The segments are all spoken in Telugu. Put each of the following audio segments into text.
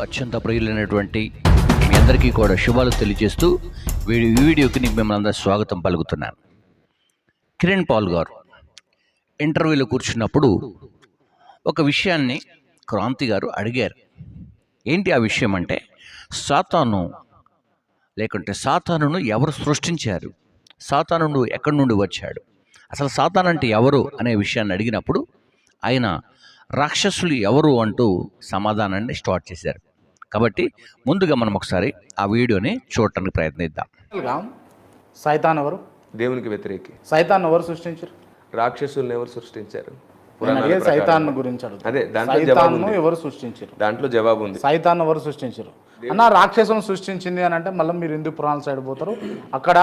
అత్యంత ప్రియులైనటువంటి మీ అందరికీ కూడా శుభాలు తెలియజేస్తూ వీడియో ఈ వీడియోకి నేను మిమ్మల్ని అందరూ స్వాగతం పలుకుతున్నాను. కిరణ్ పాల్ గారు ఇంటర్వ్యూలో కూర్చున్నప్పుడు ఒక విషయాన్ని క్రాంతి గారు అడిగారు. ఏంటి ఆ విషయం అంటే సాతాను లేకుంటే సాతానును ఎవరు సృష్టించారు? సాతానుడు ఎక్కడి నుండి వచ్చాడు? అసలు సాతాన్ అంటే ఎవరు అనే విషయాన్ని అడిగినప్పుడు ఆయన రాక్షసులు ఎవరు అంటూ సమాధానాన్ని స్టార్ట్ చేశారు. కాబట్టి ముందుగా మనం ఒకసారి ఆ వీడియోని చూడటానికి ప్రయత్నిద్దాం. సైతాన్ ఎవరు? దేవునికి వ్యతిరేకి. సైతాన్ ఎవరు సృష్టించారు? రాక్షసుల్ని ఎవరు సృష్టించారు. సైతాన్ గురించి అదే దాంట్లో జవాబు సైతాన్ను ఉంది. ఎవరు సృష్టించారు? దాంట్లో జవాబు ఉంది. సైతాన్ ఎవరు సృష్టించారు? అన్న రాక్షసులను సృష్టించింది అని అంటే మళ్ళీ మీరు ఎందుకు పురాణ సైడ్ పోతారు? అక్కడ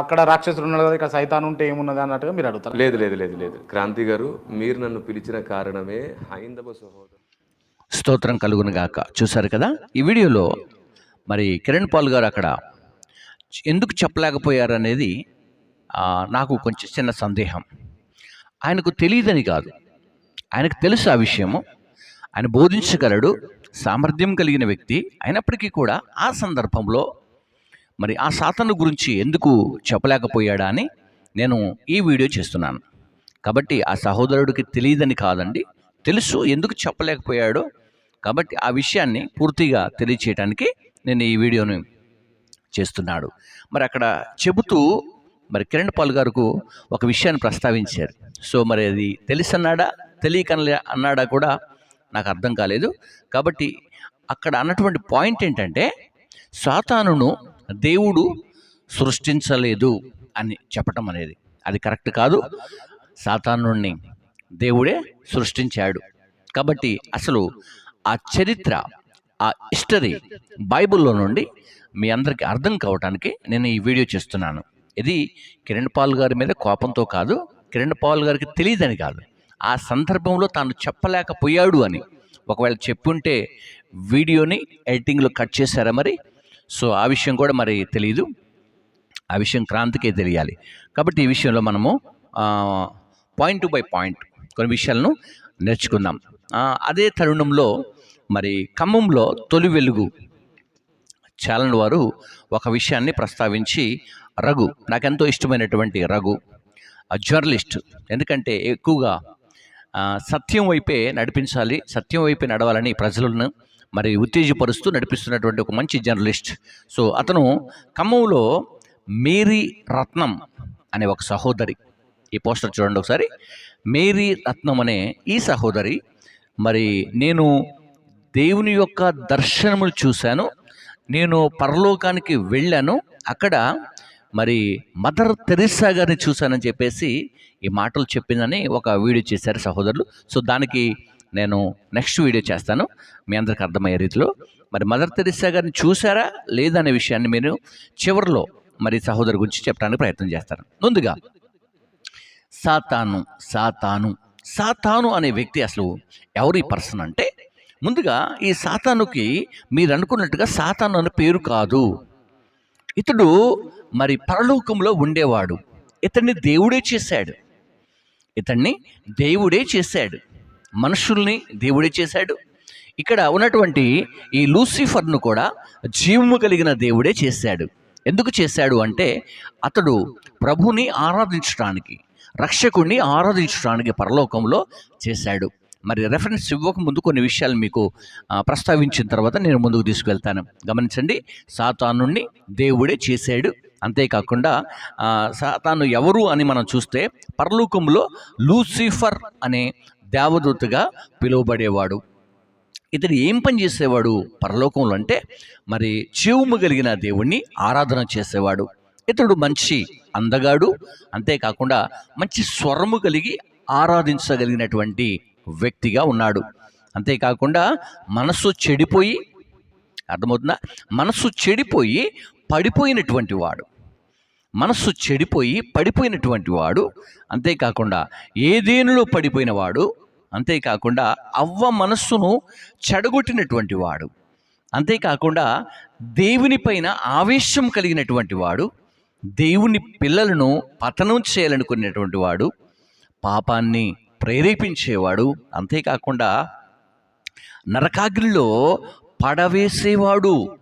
అక్కడ రాక్షసులు ఉన్నారు కదా ఇక్కడ సైతాన్ ఉంటే ఏమున్నది అన్నట్టుగా మీరు అడుగుతారు. లేదు లేదు లేదు లేదు. క్రాంతి గారు మీరు నన్ను పిలిచిన కారణమే హైందవ సహోదరు. స్తోత్రం కలుగునగాక చూశారు కదా? ఈ వీడియోలో మరి కిరణ్ పాల్ గారు అక్కడ ఎందుకు చెప్పలేకపోయారు అనేది నాకు కొంచెం చిన్న సందేహం. ఆయనకు తెలియదని కాదు. ఆయనకు తెలుసు ఆ విషయము. ఆయన బోధించగలడు సామర్థ్యం కలిగిన వ్యక్తి. అయినప్పటికీ కూడా ఆ సందర్భంలో మరి ఆ సాతను గురించి ఎందుకు చెప్పలేకపోయాడా అని నేను ఈ వీడియో చేస్తున్నాను. కాబట్టి ఆ సహోదరుడికి తెలియదని కాదండి. తెలుసు ఎందుకు చెప్పలేకపోయాడో. కాబట్టి ఆ విషయాన్ని పూర్తిగా తెలియచేయడానికి నేను ఈ వీడియోని చేస్తున్నాడు. మరి అక్కడ చెబుతూ మరి కిరణ్ పాల్ గారుకు ఒక విషయాన్ని ప్రస్తావించారు. సో మరి అది తెలిసన్నాడా? తెలియక అన్నాడా కూడా నాకు అర్థం కాలేదు. కాబట్టి అక్కడ అన్నటువంటి పాయింట్ ఏంటంటే సాతానును దేవుడు సృష్టించలేదు అని చెప్పటం అనేది. అది కరెక్ట్ కాదు. సాతానుణ్ణి దేవుడే సృష్టించాడు. కాబట్టి అసలు ఆ చరిత్ర ఆ హిస్టరీ బైబిల్లో నుండి మీ అందరికీ అర్థం కావటానికి నేను ఈ వీడియో చేస్తున్నాను. ఇది కిరణ్ పాల్ గారి మీద కోపంతో కాదు కిరణ్ పాల్ గారికి తెలియదని కాదు. ఆ సందర్భంలో తాను చెప్పలేకపోయాడు అని. ఒకవేళ చెప్పుంటే వీడియోని ఎడిటింగ్లో కట్ చేశారా మరి? సో ఆ విషయం కూడా మరి తెలియదు ఆ విషయం క్రాంతికే తెలియాలి. కాబట్టి ఈ విషయంలో మనము పాయింట్ బై పాయింట్ కొన్ని విషయాలను నేర్చుకుందాం. అదే తరుణంలో మరి ఖమ్మంలో తొలి వెలుగు ఛానల్ వారు ఒక విషయాన్ని ప్రస్తావించి రఘు నాకెంతో ఇష్టమైనటువంటి రఘు జర్నలిస్ట్ ఎందుకంటే ఎక్కువగా సత్యం వైపే నడిపించాలి సత్యం వైపే నడవాలని ప్రజలను మరి ఉత్తేజపరుస్తూ నడిపిస్తున్నటువంటి ఒక మంచి జర్నలిస్ట్. సో అతను ఖమ్మంలో మేరీ రత్నం అనే ఒక సహోదరి ఈ పోస్టర్ చూడండి ఒకసారి. మేరీ రత్నం అనే ఈ సహోదరి మరి నేను దేవుని యొక్క దర్శనములు చూశాను. నేను పరలోకానికి వెళ్ళాను. అక్కడ మరి మదర్ తెరిసా గారిని చూశానని చెప్పేసి ఈ మాటలు చెప్పిందని ఒక వీడియో చేశారు సహోదరులు. సో దానికి నేను నెక్స్ట్ వీడియో చేస్తాను. మీ అందరికి అర్థమయ్యే రీతిలో. మరి మదర్ తెరిసా గారిని చూసారా లేదనే విషయాన్ని మీరు చివరిలో మరి సహోదరు గురించి చెప్పడానికి ప్రయత్నం చేస్తాను. ముందుగా సాతాను సాతాను. సాతాను అనే వ్యక్తి అసలు ఎవరి పర్సన్ అంటే ముందుగా ఈ సాతానుకి మీరు అనుకున్నట్టుగా సాతాను అనే పేరు కాదు. ఇతడు మరి పరలోకంలో ఉండేవాడు. ఇతన్ని దేవుడే చేశాడు. ఇతన్ని దేవుడే చేశాడు. మనుషుల్ని దేవుడే చేశాడు. ఇక్కడ ఉన్నటువంటి ఈ లూసిఫర్ను కూడా జీవము కలిగిన దేవుడే చేశాడు. ఎందుకు చేశాడు అంటే అతడు ప్రభుని ఆరాధించడానికి. రక్షకుణ్ణి ఆరాధించడానికి పరలోకంలో చేశాడు. మరి రెఫరెన్స్ ఇవ్వకముందు కొన్ని విషయాలు మీకు ప్రస్తావించిన తర్వాత నేను ముందుకు తీసుకువెళ్తాను. గమనించండి సాతానుణ్ణి దేవుడే చేశాడు. అంతేకాకుండా సాతాను ఎవరు అని మనం చూస్తే పరలోకంలో లూసిఫర్ అనే దేవదూతగా పిలువబడేవాడు. ఇతడు ఏం పని చేసేవాడు పరలోకంలో అంటే మరి జీవము కలిగిన దేవుణ్ణి ఆరాధన చేసేవాడు. ఇతడు మంచి అందగాడు అంతేకాకుండా మంచి స్వరము కలిగి ఆరాధించగలిగినటువంటి వ్యక్తిగా ఉన్నాడు. అంతేకాకుండా మనస్సు చెడిపోయి అర్థమవుతుందా? మనస్సు చెడిపోయి పడిపోయినటువంటి వాడు. మనస్సు చెడిపోయి పడిపోయినటువంటి వాడు అంతేకాకుండా ఏదేనులో పడిపోయిన వాడు అంతేకాకుండా అవ్వ మనస్సును చెడగొట్టినటువంటి వాడు. అంతేకాకుండా దేవుని పైన ఆవేశం కలిగినటువంటి వాడు దేవుని పిల్లలను పతనం చేయాలనుకునేటువంటి వాడు పాపాన్ని ప్రేరేపించేవాడు అంతేకాకుండా నరకాగ్నిలో పడవేసేవాడు.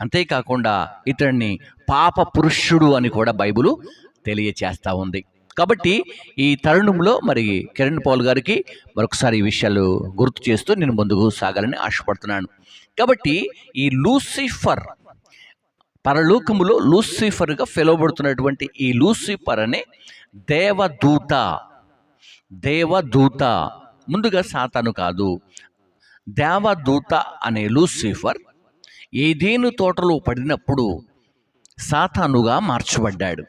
అంతేకాకుండా ఇతడిని పాప పురుషుడు అని కూడా బైబిల్ తెలియచేస్తూ ఉంది. కాబట్టి ఈ తరుణంలో మరి కిరణ్ పాల్ గారికి మరొకసారి ఈ విషయాలు గుర్తు చేస్తూ నేను ముందుకు సాగాలని ఆశపడుతున్నాను. కాబట్టి ఈ లూసిఫర్ పరలోకములో లూసిఫర్గా పిలువబడుతున్నటువంటి ఈ లూసిఫర్ అనే దేవదూత. దేవదూత. ముందుగా సాతాను కాదు. దేవదూత అనే లూసిఫర్ ఏదేను తోటలో పడినప్పుడు సాతానుగా మార్చబడ్డాడు.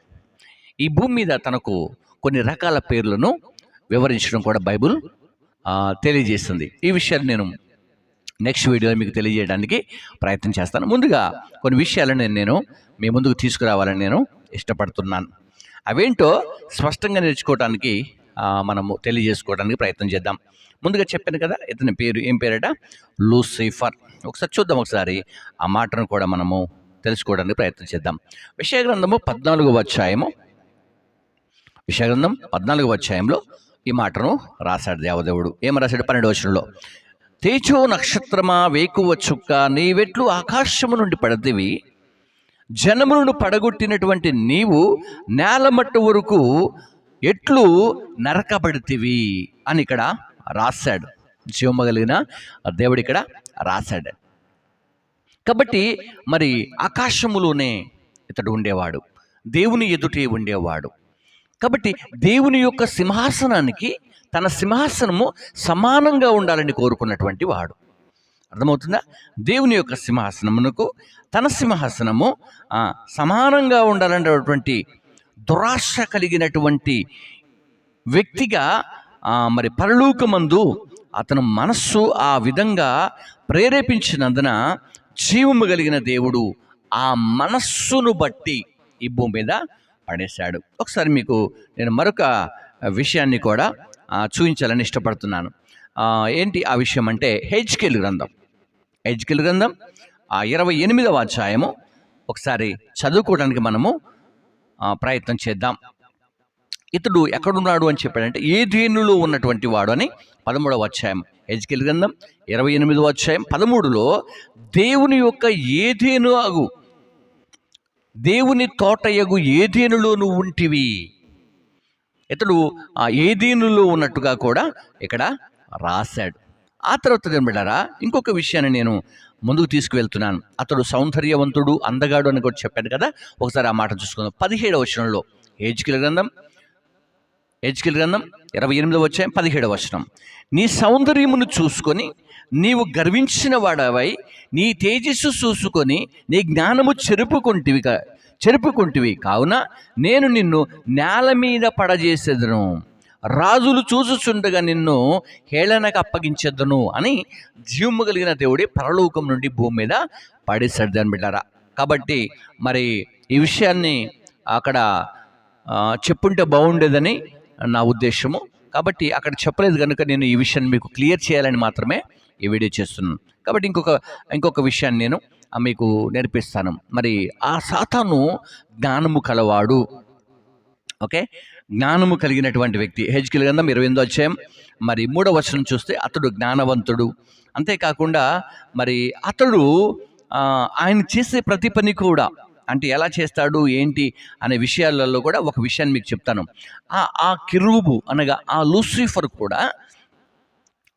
ఈ భూమి మీద తనకు కొన్ని రకాల పేర్లను వివరించడం కూడా బైబుల్ తెలియజేస్తుంది. ఈ విషయాన్ని నేను నెక్స్ట్ వీడియోలో మీకు తెలియజేయడానికి ప్రయత్నం చేస్తాను. ముందుగా కొన్ని విషయాలను నేను మీ ముందుకు తీసుకురావాలని నేను ఇష్టపడుతున్నాను. అవేంటో స్పష్టంగా నేర్చుకోవడానికి మనము తెలియజేసుకోవడానికి ప్రయత్నం చేద్దాం. ముందుగా చెప్పాను కదా ఇతని పేరు ఏం పేరట? లూసిఫర్. ఒకసారి చూద్దాం ఒకసారి ఆ మాటను కూడా మనము తెలుసుకోవడానికి ప్రయత్నం చేద్దాం. విషయగ్రంథము పద్నాలుగు పద్నాలుగవ అధ్యాయము. విషయగ్రంథం పద్నాలుగవ అధ్యాయంలో ఈ మాటను రాశాడు దేవదేవుడు. ఏం రాశాడు? పన్నెండు వచనంలో. తేజో నక్షత్రమా వేకువ చుక్క నీవెట్లు ఆకాశము నుండి పడదివి. జనములను పడగొట్టినటువంటి నీవు నేలమట్టు వరకు ఎట్లు నరకబడితివి అని ఇక్కడ రాశాడు. జీవమ కలిగిన దేవుడు ఇక్కడ రాశాడు. కాబట్టి మరి ఆకాశములోనే ఇతడు ఉండేవాడు. దేవుని ఎదుటే ఉండేవాడు. కాబట్టి దేవుని యొక్క సింహాసనానికి తన సింహాసనము సమానంగా ఉండాలని కోరుకున్నటువంటి వాడు. అర్థమవుతుందా? దేవుని యొక్క సింహాసనమునకు తన సింహాసనము సమానంగా ఉండాలనేటువంటి దురాశ కలిగినటువంటి వ్యక్తిగా మరి పరలోకమందు అతను మనస్సు ఆ విధంగా ప్రేరేపించినందున జీవము కలిగిన దేవుడు ఆ మనస్సును బట్టి ఈ భూమి మీద పడేశాడు. ఒకసారి మీకు నేను మరొక విషయాన్ని కూడా చూపించాలని ఇష్టపడుతున్నాను. ఏంటి ఆ విషయం అంటే హెచ్కెల్ గ్రంథం. హెచ్కెల్ గ్రంథం ఆ ఇరవై ఎనిమిదవ అధ్యాయము. ఒకసారి చదువుకోవడానికి మనము ప్రయత్నం చేద్దాం. ఇతడు ఎక్కడున్నాడు అని చెప్పాడంటే ఏ ఉన్నటువంటి వాడు అని పదమూడవ అధ్యాయం. హెజ్కెల్ గ్రంథం ఇరవై ఎనిమిదవ అధ్యాయం పదమూడులో దేవుని యొక్క ఏదేను అగు దేవుని తోటయగు ఏదేనులో నువ్వు ఉంటివి. ఇతడు ఆ ఏదీనులో ఉన్నట్టుగా కూడా ఇక్కడ రాశాడు. ఆ తర్వాత కనబడారా ఇంకొక విషయాన్ని నేను ముందుకు తీసుకువెళ్తున్నాను. అతడు సౌందర్యవంతుడు అందగాడు అని కూడా చెప్పాను కదా? ఒకసారి ఆ మాట చూసుకుందాం. పదిహేడవ వచనంలో ఏజ్కిల గ్రంథం ఏజ్కిల గ్రంథం ఇరవై ఎనిమిదవ వచ్చాయి పదిహేడవ వచనం. నీ సౌందర్యమును చూసుకొని నీవు గర్వించిన వాడవై నీ తేజస్సు చూసుకొని నీ జ్ఞానము చెరుపుకుంటివి చెరుపుకుంటివి. కావున నేను నిన్ను నేల మీద పడజేసేదను. రాజులు చూసుచుండగా నిన్ను హేళనకు అప్పగించేద్దను అని జీవము కలిగిన దేవుడి పరలోకం నుండి భూమి మీద పడేశాడు దాని బిడ్డారా. కాబట్టి మరి ఈ విషయాన్ని అక్కడ చెప్పుంటే బాగుండేదని నా ఉద్దేశము. కాబట్టి అక్కడ చెప్పలేదు కనుక నేను ఈ విషయాన్ని మీకు క్లియర్ చేయాలని మాత్రమే ఈ వీడియో చేస్తున్నాను. కాబట్టి ఇంకొక ఇంకొక విషయాన్ని నేను మీకు నేర్పిస్తాను. మరి ఆ సాతాను జ్ఞానము కలవాడు. ఓకే? జ్ఞానము కలిగినటువంటి వ్యక్తి. హెచ్కిల్ గ్రంథం ఇరవై ఎనిమిదో అధ్యాయం. మరి మూడవ వచనం చూస్తే అతడు జ్ఞానవంతుడు. అంతేకాకుండా మరి అతడు ఆయన చేసే ప్రతి పని కూడా అంటే ఎలా చేస్తాడు ఏంటి అనే విషయాలలో కూడా ఒక విషయాన్ని మీకు చెప్తాను. ఆ ఆ కిరూబు అనగా ఆ లూసిఫర్ కూడా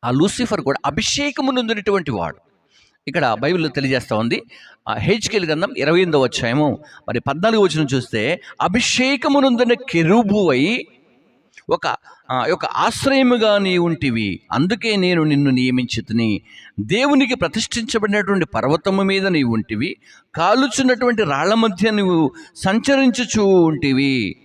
ఆ లూసిఫర్ కూడా అభిషేకము నుండినటువంటి వాడు. ఇక్కడ బైబిల్లో తెలియజేస్తా ఉంది. ఆ హెచ్కెల్ గ్రంథం ఇరవై ఎనిమిదవ వచ్చాయము మరి పద్నాలుగు వచ్చిన చూస్తే అభిషేకము నొందిన కెరూబు అయి ఒక యొక్క ఒక ఆశ్రయముగా నీ ఉంటివి. అందుకే నేను నిన్ను నియమించుతుని. దేవునికి ప్రతిష్ఠించబడినటువంటి పర్వతము మీద నీవు ఉంటివి. కాలుచున్నటువంటి రాళ్ళ మధ్య నువ్వు సంచరించుచూ ఉంటివి.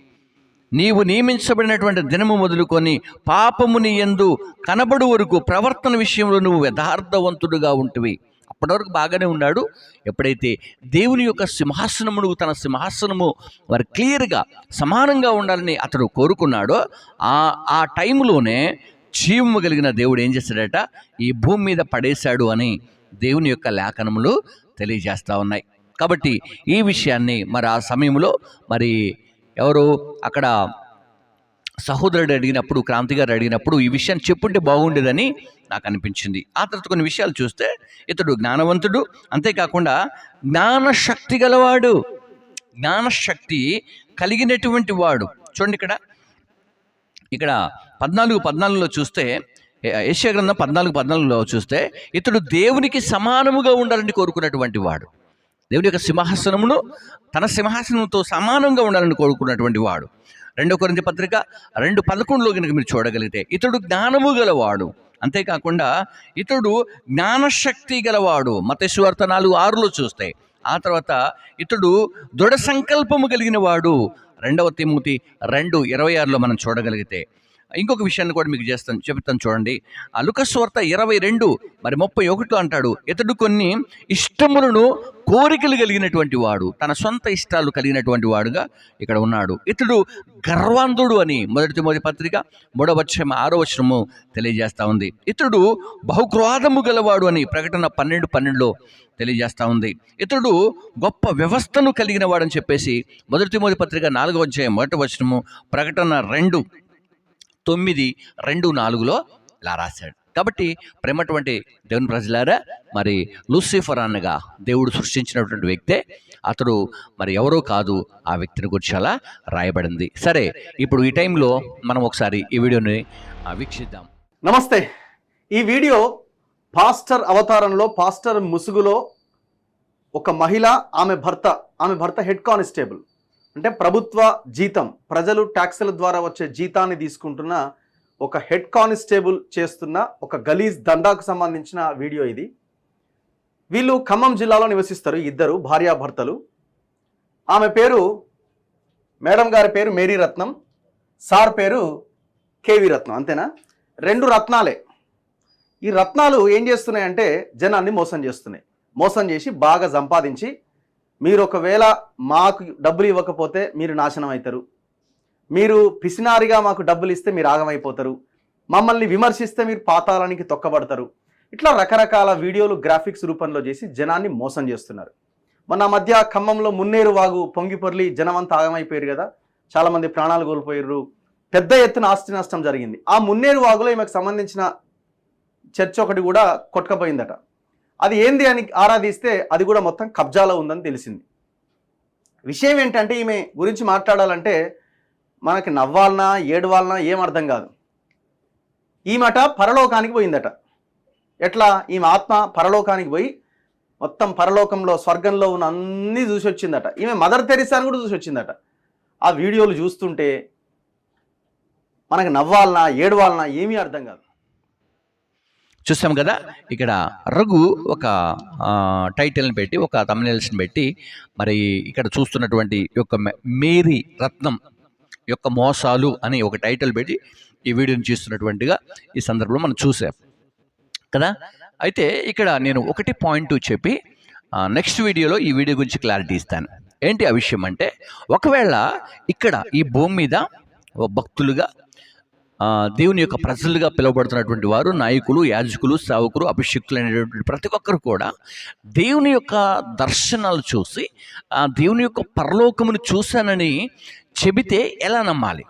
నీవు నియమించబడినటువంటి దినము మొదలుకొని పాపముని ఎందు యందు కనబడు వరకు ప్రవర్తన విషయంలో నువ్వు యథార్థవంతుడుగా ఉంటివి. అప్పటివరకు బాగానే ఉన్నాడు. ఎప్పుడైతే దేవుని యొక్క సింహాసనమును తన సింహాసనము మరి క్లియర్గా సమానంగా ఉండాలని అతడు కోరుకున్నాడో ఆ ఆ టైంలోనే జీవము కలిగిన దేవుడు ఏం చేశాడట? ఈ భూమి మీద పడేశాడు అని దేవుని యొక్క లేఖనములు తెలియజేస్తూ ఉన్నాయి. కాబట్టి ఈ విషయాన్ని మరి ఆ సమయంలో మరి ఎవరు? అక్కడ సహోదరుడు అడిగినప్పుడు క్రాంతి గారు అడిగినప్పుడు ఈ విషయాన్ని చెప్పుంటే బాగుండేదని నాకు అనిపించింది. ఆ తర్వాత కొన్ని విషయాలు చూస్తే ఇతడు జ్ఞానవంతుడు అంతేకాకుండా జ్ఞానశక్తి గలవాడు. జ్ఞానశక్తి కలిగినటువంటి వాడు. చూడండి ఇక్కడ. ఇక్కడ పద్నాలుగు పద్నాలుగులో చూస్తే ఏషియా గ్రంథం పద్నాలుగు పద్నాలుగులో చూస్తే ఇతడు దేవునికి సమానముగా ఉండాలని కోరుకున్నటువంటి వాడు. దేవుని యొక్క సింహాసనమును తన సింహాసనంతో సమానంగా ఉండాలని కోరుకున్నటువంటి వాడు. రెండో కొరింత పత్రిక రెండు పదకొండులో కనుక మీరు చూడగలిగితే ఇతడు జ్ఞానము గలవాడు. అంతేకాకుండా ఇతడు జ్ఞానశక్తి గలవాడు. మతేశ్వార్త నాలుగు ఆరులో చూస్తే ఆ తర్వాత ఇతడు దృఢ సంకల్పము కలిగిన వాడు. రెండవ తిమ్మూతి రెండు ఇరవై ఆరులో మనం చూడగలిగితే ఇంకొక విషయాన్ని కూడా మీకు చేస్తాను చెప్తాను చూడండి. ఆ లుకస్వార్త ఇరవై రెండు మరి ముప్పై ఒకటిలో అంటాడు ఇతడు కొన్ని ఇష్టములను కోరికలు కలిగినటువంటి వాడు తన సొంత ఇష్టాలు కలిగినటువంటి వాడుగా ఇక్కడ ఉన్నాడు. ఇతడు గర్వాంధుడు అని మొదటి మొదటి పత్రిక మూడవ ఆరో వచనము తెలియజేస్తూ ఉంది. ఇతడు బహుక్రోధము గలవాడు అని ప్రకటన పన్నెండు పన్నెండులో తెలియజేస్తూ ఉంది. ఇతడు గొప్ప వ్యవస్థను కలిగిన వాడని చెప్పేసి మొదటి మొదటి పత్రిక నాలుగవ అధ్యాయం మొదటి వచనము ప్రకటన రెండు తొమ్మిది రెండు నాలుగులో ఇలా రాశాడు. కాబట్టి ప్రేమటువంటి దేవుని ప్రజలారా మరి లూసిఫర్ అనగా దేవుడు సృష్టించినటువంటి వ్యక్తే. అతడు మరి ఎవరో కాదు ఆ వ్యక్తిని గురించి అలా రాయబడింది. సరే ఇప్పుడు ఈ టైంలో మనం ఒకసారి ఈ వీడియోని వీక్షిద్దాం. నమస్తే. ఈ వీడియో పాస్టర్ అవతారంలో పాస్టర్ ముసుగులో ఒక మహిళ ఆమె భర్త ఆమె భర్త హెడ్ కానిస్టేబుల్. అంటే ప్రభుత్వ జీతం ప్రజలు ట్యాక్సుల ద్వారా వచ్చే జీతాన్ని తీసుకుంటున్న ఒక హెడ్ కానిస్టేబుల్ చేస్తున్న ఒక గలీజ్ దందాకు సంబంధించిన వీడియో ఇది. వీళ్ళు ఖమ్మం జిల్లాలో నివసిస్తారు ఇద్దరు భార్యాభర్తలు. ఆమె పేరు మేడం గారి పేరు మేరీ రత్నం సార్ పేరు కేవీ రత్నం అంతేనా? రెండు రత్నాలే. ఈ రత్నాలు ఏం చేస్తున్నాయంటే జనాన్ని మోసం చేస్తున్నాయి. మోసం చేసి బాగా సంపాదించి మీరు ఒకవేళ మాకు డబ్బులు ఇవ్వకపోతే మీరు నాశనం అవుతారు మీరు పిసినారిగా మాకు డబ్బులు ఇస్తే మీరు ఆగమైపోతారు. మమ్మల్ని విమర్శిస్తే మీరు పాతాలానికి తొక్కబడతారు. ఇట్లా రకరకాల వీడియోలు గ్రాఫిక్స్ రూపంలో చేసి జనాన్ని మోసం చేస్తున్నారు. మొన్న మధ్య ఖమ్మంలో మున్నేరు వాగు పొంగిపొర్లి జనమంతా ఆగమైపోయారు కదా. చాలామంది ప్రాణాలు కోల్పోయారు పెద్ద ఎత్తున ఆస్తి నష్టం జరిగింది. ఆ మున్నేరు వాగులో ఈమెకు సంబంధించిన చర్చ్ ఒకటి కూడా కొట్టుకపోయిందట. అది ఏంది అని ఆరాధిస్తే అది కూడా మొత్తం కబ్జాలో ఉందని తెలిసింది. విషయం ఏంటంటే ఈమె గురించి మాట్లాడాలంటే మనకి నవ్వాలనా ఏడవాలనా ఏం అర్థం కాదు. ఈమెట పరలోకానికి పోయిందట. ఎట్లా? ఈమె ఆత్మ పరలోకానికి పోయి మొత్తం పరలోకంలో స్వర్గంలో ఉన్న అన్నీ చూసి వచ్చిందట ఈమె మదర్ తెరిసాను కూడా చూసి వచ్చిందట ఆ వీడియోలు చూస్తుంటే మనకి నవ్వాలనా ఏడవాలనా ఏమీ అర్థం కాదు. చూసాం కదా? ఇక్కడ రఘు ఒక టైటిల్ని పెట్టి ఒక తమిళస్ని పెట్టి మరి ఇక్కడ చూస్తున్నటువంటి యొక్క మేరీ రత్నం యొక్క మోసాలు అని ఒక టైటిల్ పెట్టి ఈ వీడియోని చూస్తున్నటువంటిగా ఈ సందర్భంలో మనం చూసాం. కదా? అయితే ఇక్కడ నేను ఒకటి పాయింట్ చెప్పి నెక్స్ట్ వీడియోలో ఈ వీడియో గురించి క్లారిటీ ఇస్తాను. ఏంటి ఆ విషయం అంటే ఒకవేళ ఇక్కడ ఈ భూమి మీద భక్తులుగా దేవుని యొక్క ప్రజలుగా పిలువబడుతున్నటువంటి వారు నాయకులు యాజకులు సేవకులు అభిషిక్తులు అనేటువంటి ప్రతి ఒక్కరు కూడా దేవుని యొక్క దర్శనాలు చూసి ఆ దేవుని యొక్క పరలోకమును చూశానని చెబితే ఎలా నమ్మాలి?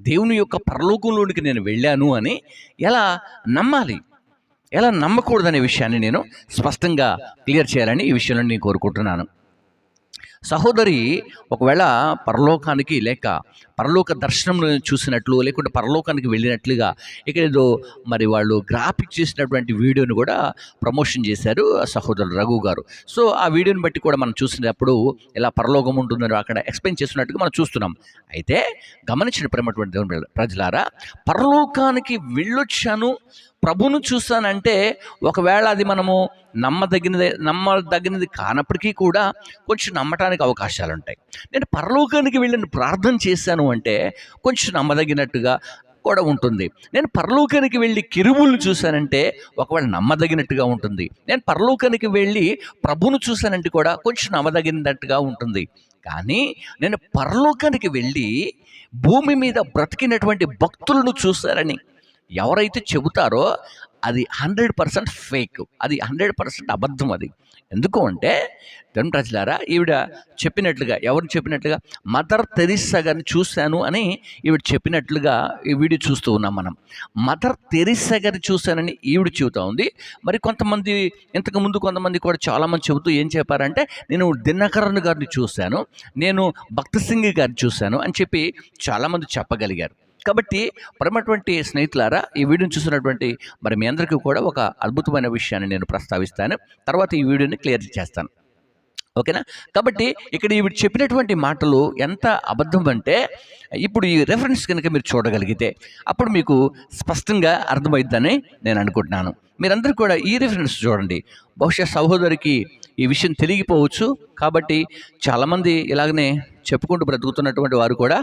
దేవుని యొక్క పరలోకంలోనికి నేను వెళ్ళాను అని ఎలా నమ్మాలి? ఎలా నమ్మకూడదనే విషయాన్ని నేను స్పష్టంగా క్లియర్ చేయాలని ఈ విషయంలో నేను కోరుకుంటున్నాను. సహోదరి ఒకవేళ పరలోకానికి లేక పరలోక దర్శనం చూసినట్లు లేకుంటే పరలోకానికి వెళ్ళినట్లుగా ఇక్కడ ఏదో మరి వాళ్ళు గ్రాఫిక్ చేసినటువంటి వీడియోని కూడా ప్రమోషన్ చేశారు ఆ సహోదరుడు రఘు గారు. సో ఆ వీడియోని బట్టి కూడా మనం చూసినప్పుడు ఎలా పరలోకం ఉంటుందని అక్కడ ఎక్స్ప్లెయిన్ చేస్తున్నట్టుగా మనం చూస్తున్నాం. అయితే గమనించిన ప్రేమటువంటి దేవుని ప్రజలారా పరలోకానికి వెళ్ళొచ్చాను ప్రభును చూస్తానంటే ఒకవేళ అది మనము నమ్మదగినది నమ్మదగినది కానప్పటికీ కూడా కొంచెం నమ్మటానికి అవకాశాలు ఉంటాయి నేను పరలోకానికి వెళ్ళిన ప్రార్థన చేశాను అంటే కొంచెం నమ్మదగినట్టుగా కూడా ఉంటుంది. నేను పరలోకానికి వెళ్ళి కిరువులను చూశానంటే ఒకవేళ నమ్మదగినట్టుగా ఉంటుంది. నేను పరలోకానికి వెళ్ళి ప్రభును చూశానంటే కూడా కొంచెం నమ్మదగినట్టుగా ఉంటుంది. కానీ నేను పరలోకానికి వెళ్ళి భూమి మీద బ్రతికినటువంటి భక్తులను చూశారని ఎవరైతే చెబుతారో అది హండ్రెడ్ పర్సెంట్ ఫేక్. అది హండ్రెడ్ పర్సెంట్ అబద్ధం అది. ఎందుకు అంటే ధను ప్రజలారా ఈవిడ చెప్పినట్లుగా ఎవరు చెప్పినట్లుగా మదర్ తెరిస్సా గారిని చూశాను అని ఈవిడ చెప్పినట్లుగా ఈ వీడియో చూస్తూ ఉన్నాం మనం. మదర్ తెరిస్సా గారిని చూశానని ఈవిడ చెబుతూ ఉంది. మరి కొంతమంది ఇంతకు ముందు కొంతమంది కూడా చాలామంది చెబుతూ ఏం చెప్పారంటే నేను దినకరణ్ గారిని చూశాను నేను భక్త సింగ్ గారిని చూశాను అని చెప్పి చాలామంది చెప్పగలిగారు. కాబట్టి పరమటువంటి స్నేహితులారా ఈ వీడియోని చూసినటువంటి మరి మీ అందరికీ కూడా ఒక అద్భుతమైన విషయాన్ని నేను ప్రస్తావిస్తాను. తర్వాత ఈ వీడియోని క్లియర్ చేస్తాను. ఓకేనా? కాబట్టి ఇక్కడ ఇవి చెప్పినటువంటి మాటలు ఎంత అబద్ధం అంటే ఇప్పుడు ఈ రెఫరెన్స్ కనుక మీరు చూడగలిగితే అప్పుడు మీకు స్పష్టంగా అర్థమవుతుందని నేను అనుకుంటున్నాను. మీరందరూ కూడా ఈ రిఫరెన్స్ చూడండి. బహుశా సహోదరికి ఈ విషయం తెలియకపోవచ్చు కాబట్టి చాలామంది ఇలాగనే చెప్పుకుంటూ బ్రతుకుతున్నటువంటి వారు కూడా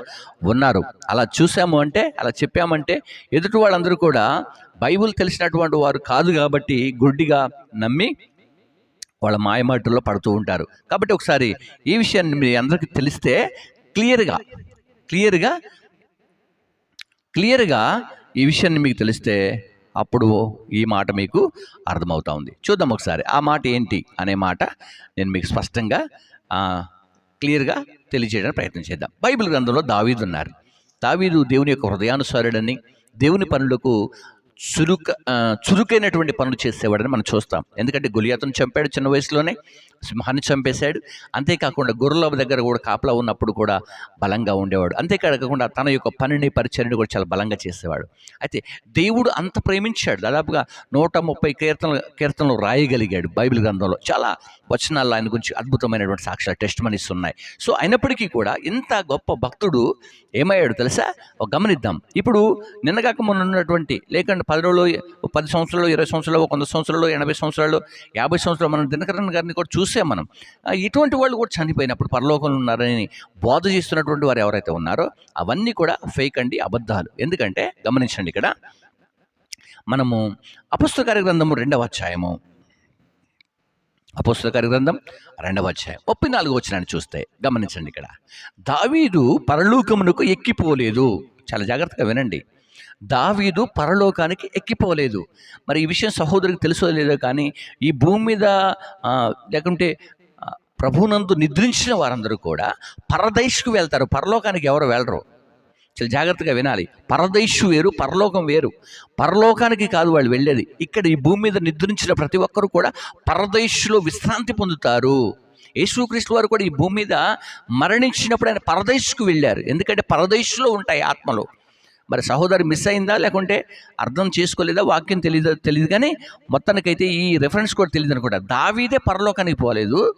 ఉన్నారు. అలా చూసాము అంటే అలా చెప్పామంటే ఎదుటి వాళ్ళందరూ కూడా బైబిల్ తెలిసినటువంటి వారు కాదు కాబట్టి గుడ్డిగా నమ్మి వాళ్ళ మాయమాటల్లో పడుతూ ఉంటారు. కాబట్టి ఒకసారి ఈ విషయాన్ని మీ అందరికీ తెలిస్తే క్లియర్గా క్లియర్గా క్లియర్గా ఈ విషయాన్ని మీకు తెలిస్తే అప్పుడు ఈ మాట మీకు అర్థమవుతా ఉంది. చూద్దాం ఒకసారి ఆ మాట ఏంటి అనే మాట నేను మీకు స్పష్టంగా క్లియర్గా తెలియజేయడానికి ప్రయత్నం చేద్దాం. బైబిల్ గ్రంథంలో దావీదు ఉన్నారు దావీదు దేవుని యొక్క హృదయానుసారుడని దేవుని పనులకు చురుక చురుకైనటువంటి పనులు చేసేవాడని మనం చూస్తాం. ఎందుకంటే గులియాతను చంపాడు చిన్న వయసులోనే. సింహాన్ని చంపేశాడు. అంతేకాకుండా గొర్రెల దగ్గర కూడా కాపలా ఉన్నప్పుడు కూడా బలంగా ఉండేవాడు. అంతేకాకుండా తన యొక్క పనిని పరిచయని కూడా చాలా బలంగా చేసేవాడు. అయితే దేవుడు అంత ప్రేమించాడు. దాదాపుగా నూట ముప్పై కీర్తనలు కీర్తనలు రాయగలిగాడు బైబిల్ గ్రంథంలో. చాలా వచనాల్లో ఆయన గురించి అద్భుతమైనటువంటి సాక్ష్యాలు టెస్ట్ మనీస్ ఉన్నాయి. సో అయినప్పటికీ కూడా ఇంత గొప్ప భక్తుడు ఏమయ్యాడు తెలుసా? గమనిద్దాం. ఇప్పుడు నిన్నగాక మొన్న ఉన్నటువంటి లేకుంటే పది రోజులు పది సంవత్సరాలు ఇరవై సంవత్సరాలు వంద సంవత్సరాలు ఎనభై సంవత్సరాలు యాభై సంవత్సరాలు మనం దినకరణ గారిని కూడా చూసి మనం. ఇటువంటి వాళ్ళు కూడా చనిపోయినప్పుడు పరలోకంలో ఉన్నారని బోధ చేస్తున్నటువంటి వారు ఎవరైతే ఉన్నారో అవన్నీ కూడా ఫేక్ అండి అబద్ధాలు. ఎందుకంటే గమనించండి ఇక్కడ మనము అపుస్తకార గ్రంథము రెండవ అధ్యాయము. అపుస్తకార గ్రంథం రెండవ అధ్యాయం. ముప్పై నాలుగు వచ్చినాన్ని చూస్తే గమనించండి ఇక్కడ. దావీదు పరలోకమునకు ఎక్కిపోలేదు. చాలా జాగ్రత్తగా వినండి. దావీదు పరలోకానికి ఎక్కిపోలేదు. మరి ఈ విషయం సహోదరికి తెలుసో లేదో కానీ ఈ భూమి మీద లేకుంటే ప్రభునందు నిద్రించిన వారందరూ కూడా పరదైష్కు వెళ్తారు. పరలోకానికి ఎవరు వెళ్ళరు? చాలా జాగ్రత్తగా వినాలి. పరదైషు వేరు పరలోకం వేరు. పరలోకానికి కాదు వాళ్ళు వెళ్ళేది. ఇక్కడ ఈ భూమి మీద నిద్రించిన ప్రతి ఒక్కరు కూడా పరదైషులో విశ్రాంతి పొందుతారు. యేసుక్రీస్తు వారు కూడా ఈ భూమి మీద మరణించినప్పుడు ఆయన పరదైష్కు వెళ్ళారు. ఎందుకంటే పరదైష్లో ఉంటాయి ఆత్మలు. మరి సహోదరి మిస్ అయిందా లేకుంటే అర్థం చేసుకోలేదా వాక్యం తెలియదు తెలియదు కానీ మొత్తానికైతే ఈ రెఫరెన్స్ కూడా తెలియదు అనుకుంటా. దావీదే పరలోకానికి పోలేదు.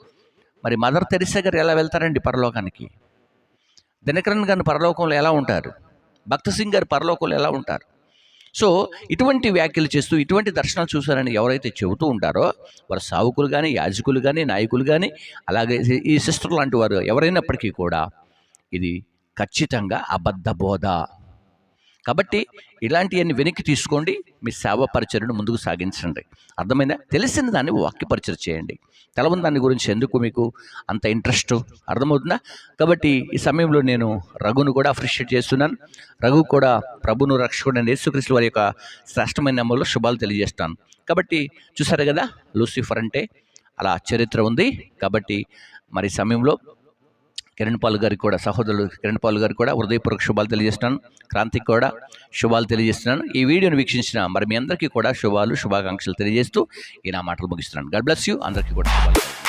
మరి మదర్ తెరిసా గారు ఎలా వెళ్తారండి పరలోకానికి? దినకరన్ గారిని పరలోకంలో ఎలా ఉంటారు? భక్త సింగ్ గారు పరలోకంలో ఎలా ఉంటారు? సో ఇటువంటి వ్యాఖ్యలు చేస్తూ ఇటువంటి దర్శనాలు చూశారని ఎవరైతే చెబుతూ ఉంటారో వారు సావుకులు కానీ యాజకులు కానీ నాయకులు కానీ అలాగే ఈ సిస్టర్ లాంటి వారు ఎవరైనప్పటికీ కూడా ఇది ఖచ్చితంగా అబద్ధ బోధ కాబట్టి ఇలాంటివన్నీ వెనక్కి తీసుకోండి మీ సేవ పరిచర్ను ముందుకు సాగించండి. అర్థమైందా? తెలిసిన దాన్ని వాక్యపరిచయం చేయండి. తెలవని దాని గురించి ఎందుకు మీకు అంత ఇంట్రెస్ట్? అర్థమవుతుందా? కాబట్టి ఈ సమయంలో నేను రఘును కూడా అప్రిషియేట్ చేస్తున్నాను. రఘు కూడా ప్రభును రక్షకుడు యేసుక్రీస్తు వారి యొక్క శ్రేష్టమైన నెంబర్లో శుభాలు తెలియజేస్తాను. కాబట్టి చూసారు కదా? లూసిఫర్ అంటే అలా చరిత్ర ఉంది. కాబట్టి మరి సమయంలో కిరణ్ పాల్ గారికి కూడా సహోదరులు కిరణ్ పాల్ గారికి కూడా హృదయపూర్వక శుభాలు తెలియజేస్తున్నాను. క్రాంతికి కూడా శుభాలు తెలియజేస్తున్నాను. ఈ వీడియోను వీక్షించిన మరి మీ అందరికీ కూడా శుభాలు శుభాకాంక్షలు తెలియజేస్తూ ఈ నా మాటలు ముగిస్తున్నాను. God bless you. అందరికీ కూడా శుభాలు.